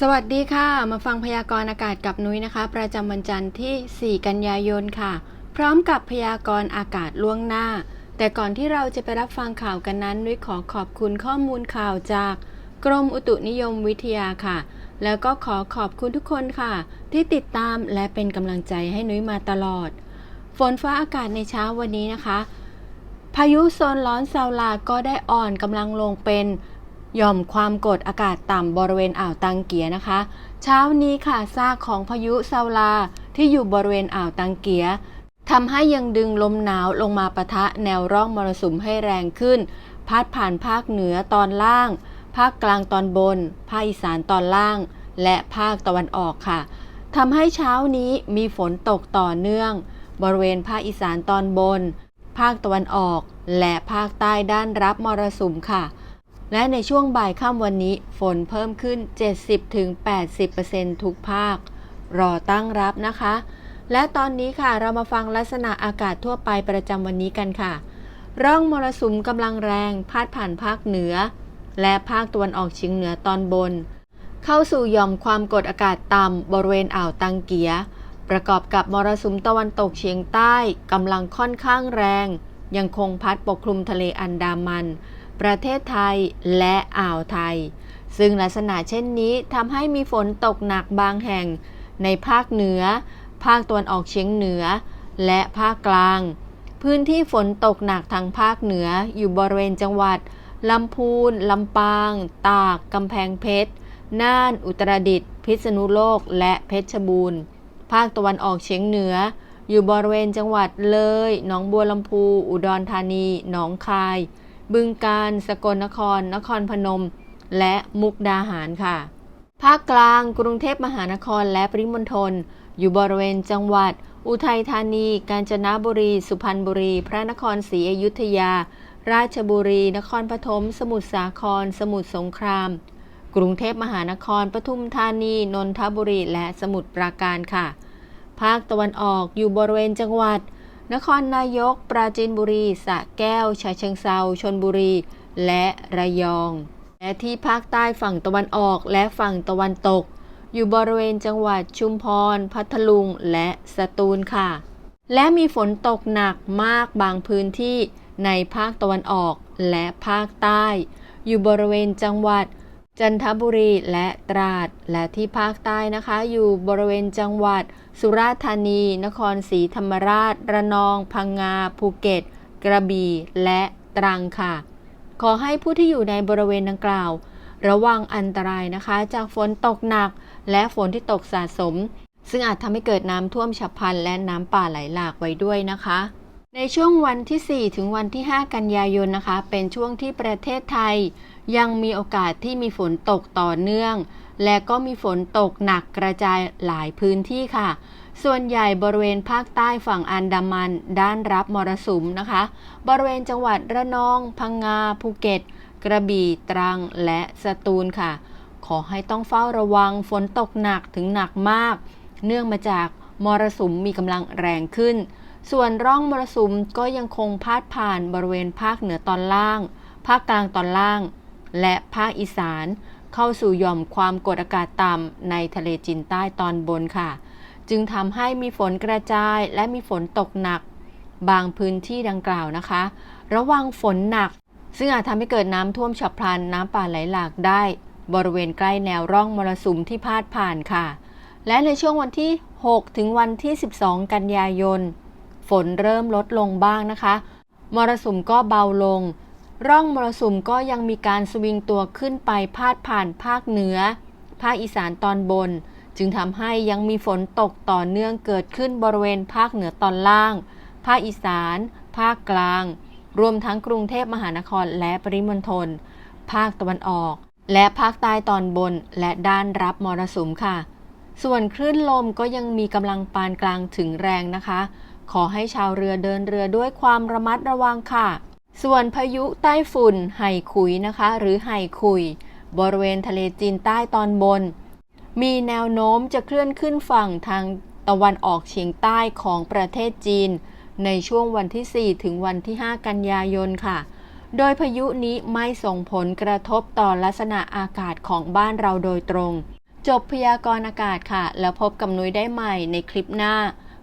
สวัสดีค่ะ มาฟังพยากรณ์อากาศกับนุ้ยนะคะ ประจำวันจันทร์ที่ 4 กันยายนค่ะ พร้อมกับพยากรณ์อากาศล่วงหน้า แต่ก่อนที่เราจะไปรับฟังข่าวกันนั้นนุ้ยขอขอบคุณข้อมูลข่าวจาก กรมอุตุนิยมวิทยาค่ะ แล้วก็ขอขอบคุณทุกคนค่ะ ที่ติดตามและเป็นกำลังใจให้นุ้ยมาตลอด ฝนฟ้าอากาศในเช้าวันนี้นะคะ พายุโซนร้อนซาวลาก็ได้อ่อนกำลังลงเป็น ย่อมความกดอากาศต่ำบริเวณอ่าวตังเกียนะคะ เช้านี้ค่ะซากของพายุซาลาที่อยู่บริเวณอ่าวตังเกียทำให้ยังดึงลมหนาวลงมาปะทะแนวร่องมรสุมให้แรงขึ้น พัดผ่านภาคเหนือตอนล่าง ภาคกลางตอนบน ภาคอีสานตอนล่าง และภาคตะวันออกค่ะทำให้เช้านี้มีฝนตกต่อเนื่อง บริเวณภาคอีสานตอนบน ภาคตะวันออก และภาคใต้ด้านรับมรสุมค่ะ และในช่วงบ่ายค่ำวันนี้ฝนเพิ่มขึ้น 70-80%ทุกภาค รอตั้งรับนะคะ และตอนนี้ค่ะเรามาฟังลักษณะอากาศทั่วไปประจำวันนี้กันค่ะ ร่องมรสุมกำลังแรงพาดผ่านภาคเหนือ และภาคตะวันออกเฉียงเหนือตอนบน เข้าสู่ย่อมความกดอากาศต่ำบริเวณอ่าวตังเกีย ประกอบกับมรสุมตะวันตกเฉียงใต้กำลังค่อนข้างแรง ยังคงพัดปกคลุมทะเลอันดามัน ประเทศไทยและอ่าวไทย ซึ่งลักษณะเช่นนี้ทำให้มีฝนตกหนักบางแห่ง ในภาคเหนือ ภาคตะวันออกเฉียงเหนือ และภาคกลาง พื้นที่ฝนตกหนักทางภาคเหนืออยู่บริเวณจังหวัดลำพูน ลำปาง ตาก กำแพงเพชร น่าน อุตรดิตถ์ พิษณุโลก และเพชรบูรณ์ ภาคตะวันออกเฉียงเหนือ อยู่บริเวณจังหวัดเลย หนองบัวลำพู อุดรธานี หนองคาย บึงกาฬสกลนคร นครพนม และมุกดาหารค่ะ ภาคกลางกรุงเทพมหานครและปริมณฑลอยู่บริเวณจังหวัด อุทัยธานี กาญจนบุรี สุพรรณบุรี พระนครศรีอยุธยา ราชบุรี นครปฐมสมุทรสาคร สมุทรสงคราม กรุงเทพมหานครปทุมธานี นนทบุรี และสมุทรปราการค่ะ ภาคตะวันออกอยู่บริเวณจังหวัด นครนายก ปราจีนบุรีสระแก้วฉะเชิงเซาชนบุรี และระยอง และที่ภาคใต้ฝั่งตะวันออกและฝั่งตะวันตก อยู่บริเวณจังหวัดชุมพร พัทลุง และสตูลค่ะ และมีฝนตกหนักมากบางพื้นที่ในภาคตะวันออกและภาคใต้ อยู่บริเวณจังหวัด จันทบุรีและตราดและที่ภาคใต้นะคะ อยู่บริเวณจังหวัด สุราษฎร์ธานี นครศรีธรรมราช ระนอง พังงา ภูเก็ต กระบี่และตรังค่ะ ขอให้ผู้ที่อยู่ในบริเวณดังกล่าว ระวังอันตรายนะคะ จากฝนตกหนัก และฝนที่ตกสะสม ซึ่งอาจทำให้เกิดน้ำท่วมฉับพลันและน้ำป่าไหลหลากไว้ด้วยนะคะ ในช่วงวันที่ 4 ถึงวันที่ 5 กันยายนนะคะ เป็นช่วงที่ประเทศไทย ยังมีโอกาสที่มีฝนตกต่อเนื่อง และก็มีฝนตกหนักกระจายหลายพื้นที่ค่ะ ส่วนใหญ่บริเวณภาคใต้ฝั่งอันดามัน ด้านรับมรสุมนะคะ บริเวณจังหวัดระนอง พังงา ภูเก็ต กระบี่ ตรัง และสตูลค่ะ ขอให้ต้องเฝ้าระวังฝนตกหนักถึงหนักมาก เนื่องมาจากมรสุมมีกำลังแรงขึ้น ส่วนร่องมรสุมก็ยังคงพาดผ่านบริเวณภาคเหนือตอนล่าง ภาคกลางตอนล่าง และภาคอีสาน เข้าสู่หย่อมความกดอากาศต่ำในทะเลจีนใต้ตอนบนค่ะ จึงทำให้มีฝนกระจายและมีฝนตกหนัก บางพื้นที่ดังกล่าวนะคะ ระวังฝนหนัก ซึ่งอาจทำให้เกิดน้ำท่วมฉับพลันน้ำป่าไหลหลากได้ บริเวณใกล้แนวร่องมรสุมที่พาดผ่านค่ะ และในช่วงวันที่ 6 ถึงวันที่ 12 กันยายน ฝนเริ่มลดลงบ้างนะคะ มรสุมก็เบาลง ร่องมรสุมก็ยังมีการสวิงตัวขึ้นไปพาดผ่านภาคเหนือ ภาคอีสานตอนบน จึงทำให้ยังมีฝนตกต่อเนื่องเกิดขึ้นบริเวณภาคเหนือตอนล่าง ภาคอีสาน ภาคกลาง รวมทั้งกรุงเทพมหานครและปริมณฑล ภาคตะวันออก และภาคใต้ตอนบน และด้านรับมรสุมค่ะ ส่วนคลื่นลมก็ยังมีกำลังปานกลางถึงแรงนะคะ ขอให้ชาวเรือเดินเรือด้วยความระมัดระวังค่ะ ส่วนพายุใต้ฝุ่นไห่ขุยนะคะ หรือไห่ขุย บริเวณทะเลจีนใต้ตอนบน มีแนวโน้มจะเคลื่อนขึ้นฝั่งทางตะวันออกเฉียงใต้ของประเทศจีน ในช่วงวันที่ 4 ถึงวันที่ 5 กันยายนค่ะ โดยพายุนี้ไม่ส่งผลกระทบต่อลักษณะอากาศของบ้านเราโดยตรง จบพยากรณ์อากาศค่ะ แล้วพบกับนุ้ยได้ใหม่ในคลิปหน้า